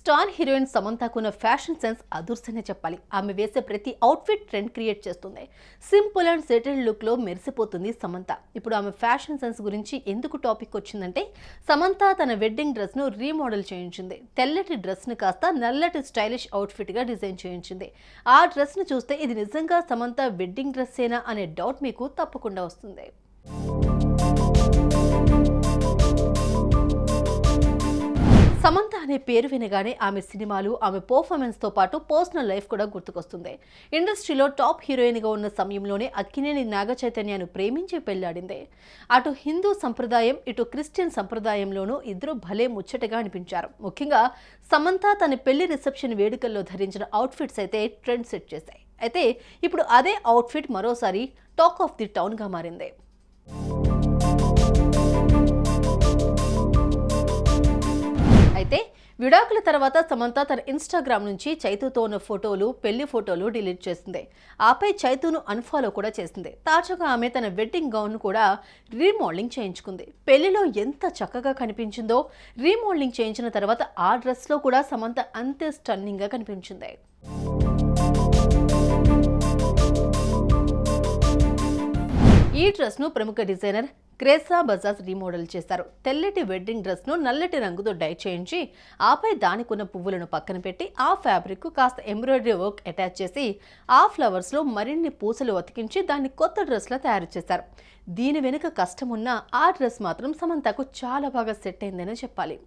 Star heroine సమంతకున్న fashion sense అదుర్సనే చెప్పాలి. ఆమె వేసే ప్రతి అవుట్ఫిట్ ట్రెండ్ క్రియేట్ చేస్తుంది. సింపుల్ అండ్ సెటిల్డ్ లుక్లో మెరిసిపోతుంది సమంత. ఇప్పుడు ఆమె ఫ్యాషన్ సెన్స్ గురించి ఎందుకు టాపిక్ వచ్చిందంటే సమంత తన వెడ్డింగ్ డ్రెస్ను రీమోడల్ చేయించింది. తెల్లటి డ్రెస్ను కాస్త నల్లటి స్టైలిష్ అవుట్ఫిట్గా డిజైన్ చేయించింది. ఆ డ్రెస్ను చూస్తే ఇది నిజంగా సమంత వెడ్డింగ్ డ్రెస్సేనా అనే డౌట్ మీకు తప్పకుండా వస్తుంది. అనే పేరు వినగానే ఆమె సినిమాలు ఆమె పర్ఫార్మెన్స్తో పాటు పర్సనల్ లైఫ్ కూడా గుర్తుకొస్తుంది. ఇండస్ట్రీలో టాప్ హీరోయిన్గా ఉన్న సమయంలోనే అక్కినేని నాగ చైతన్యను ప్రేమించి పెళ్ళాడింది. అటు హిందూ సంప్రదాయం ఇటు క్రిస్టియన్ సంప్రదాయంలోనూ ఇద్దరు భలే ముచ్చటగా అనిపించారు. ముఖ్యంగా సమంత తన పెళ్ళి రిసెప్షన్ వేడుకల్లో ధరించిన అవుట్ఫిట్స్ అయితే ట్రెండ్ సెట్ చేశాయి. అయితే ఇప్పుడు అదే అవుట్ఫిట్ మరోసారి టాక్ ఆఫ్ ది టౌన్గా మారింది. అయితే విడాకుల తర్వాత సమంత తన ఇన్స్టాగ్రామ్ నుంచి చైతుతో ఉన్న ఫోటోలు పెళ్ళి ఫోటోలు డిలీట్ చేసింది. ఆపై చైతును అన్ఫాలో కూడా చేసింది. తాజాగా ఆమె తన వెడ్డింగ్ గౌన్ కూడా రీమోడలింగ్ చేయించుకుంది. పెళ్ళిలో ఎంత చక్కగా కనిపించిందో రీమోడలింగ్ చేయించిన తర్వాత ఆ డ్రెస్లో కూడా సమంత అంతే స్టన్నింగ్గా కనిపించింది. ఈ డ్రెస్ను ప్రముఖ డిజైనర్ క్రేసా బజాజ్ రీమోడల్ చేశారు తెల్లటి వెడ్డింగ్ డ్రెస్ను నల్లటి రంగుతో డై చేయించి ఆపై దానికున్న పువ్వులను పక్కన పెట్టి ఆ ఫ్యాబ్రిక్కు కాస్త ఎంబ్రాయిడరీ వర్క్ అటాచ్ చేసి ఆ ఫ్లవర్స్లో మరిన్ని పూసలు అతికించి దాన్ని కొత్త డ్రెస్ తయారు చేశారు దీని వెనుక కష్టం ఉన్న ఆ డ్రెస్ మాత్రం సమంతకు చాలా బాగా సెట్ అయిందని చెప్పాలి.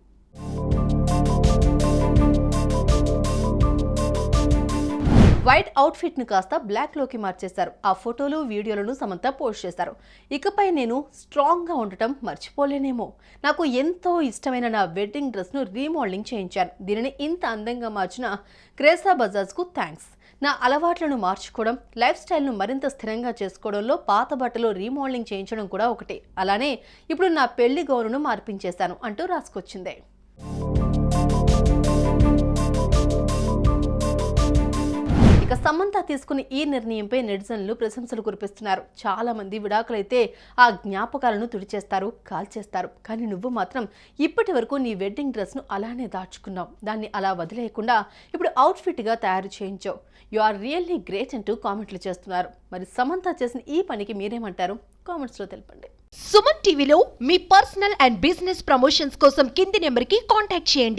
వైట్ అవుట్ఫిట్ను కాస్త బ్లాక్లోకి మార్చేశారు. ఆ ఫోటోలు వీడియోలను సమంత పోస్ట్ చేశారు. ఇకపై నేను స్ట్రాంగ్గా ఉండటం మర్చిపోలేనేమో. నాకు ఎంతో ఇష్టమైన నా వెడ్డింగ్ డ్రెస్ను రీమోడలింగ్ చేయించాను దీనిని ఇంత అందంగా మార్చిన క్రేసా బజాజ్కు థ్యాంక్స్. నా అలవాట్లను మార్చుకోవడం లైఫ్ స్టైల్ను మరింత స్థిరంగా చేసుకోవడంలో పాత బట్టలు రీమోడలింగ్ చేయించడం కూడా ఒకటి. అలానే ఇప్పుడు నా పెళ్ళి గౌరును మార్పించేశాను అంటూ రాసుకొచ్చింది. ఇక సమంత తీసుకున్న ఈ నిర్ణయంపై నెటిజన్లు ప్రశంసలు కురిపిస్తున్నారు. చాలా మంది విడాకులైతే ఆ జ్ఞాపకాలను తుడిచేస్తారు కాల్చేస్తారు. కానీ నువ్వు మాత్రం ఇప్పటి వరకు నీ వెడ్డింగ్ డ్రెస్ను అలానే దాచుకున్నావు. దాన్ని అలా వదిలేయకుండా ఇప్పుడు అవుట్ఫిట్గా తయారు చేయించావు. యు ఆర్ రియల్లీ గ్రేట్ అంటూ కామెంట్లు చేస్తున్నారు. మరి సమంత చేసిన ఈ పనికి మీరేమంటారు? కామెంట్స్లో తెలపండి. సుమన్ టీవీలో మీ పర్సనల్ అండ్ బిజినెస్ ప్రమోషన్స్ కోసం కింది నెంబర్కి కాంటాక్ట్ చేయండి.